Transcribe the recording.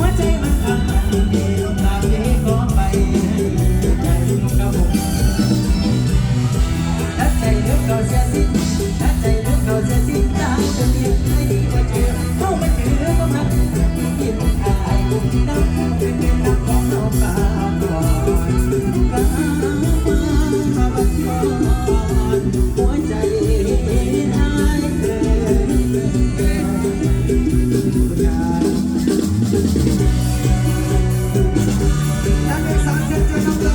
หัวใจมันทำมันเดลงตามเยขอไปให้ใจมันกระบอกถ้าใจเลือกเขาเสียสิ้นถ้าใจเลือกเขาเสียสิ้นตามจะเรียกไม่ดีกว่าเจอเข้ามาเจอก็มันกินอายบุญน้ำเป็นน้ำของเราปากก่อนปากมาบัดก่อน Thank you.